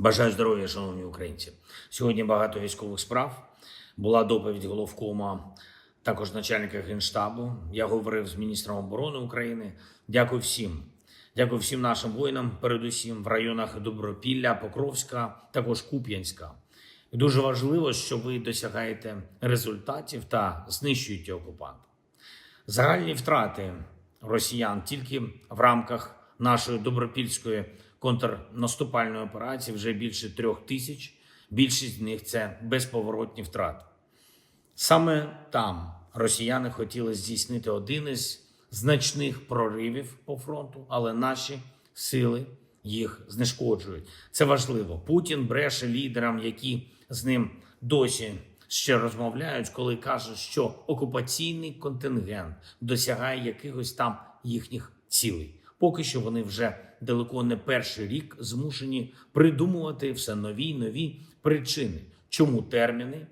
Бажаю здоров'я, шановні українці. Сьогодні багато військових справ. Була доповідь головкома, також начальника генштабу. Я говорив з міністром оборони України. Дякую всім. Дякую всім нашим воїнам, передусім в районах Добропілля, Покровська, також Куп'янська. Дуже важливо, що ви досягаєте результатів та знищуєте окупанта. Загальні втрати росіян тільки в рамках нашої добропільської контрнаступальної операції вже більше трьох тисяч. Більшість з них це безповоротні втрати. Саме там росіяни хотіли здійснити один із значних проривів по фронту, але наші сили їх знешкоджують. Це важливо. Путін бреше лідерам, які з ним досі ще розмовляють, коли кажуть, що окупаційний контингент досягає якихось там їхніх цілей. Поки що вони вже далеко не перший рік змушені придумувати все нові й нові причини, чому терміни,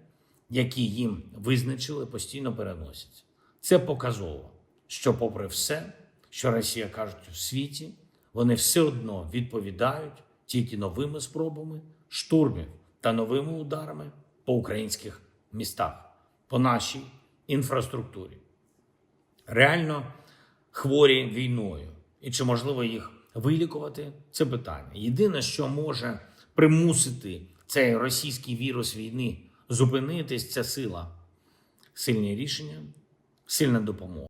які їм визначили, постійно переносяться. Це показово, що, попри все, що Росія кажуть у світі, вони все одно відповідають тільки новими спробами штурмів та новими ударами по українських містах, по нашій інфраструктурі. Реально хворі війною, і чи можливо їх вилікувати? Це питання. Єдине, що може примусити цей російський вірус війни зупинитись, це сила, сильні рішення, сильна допомога.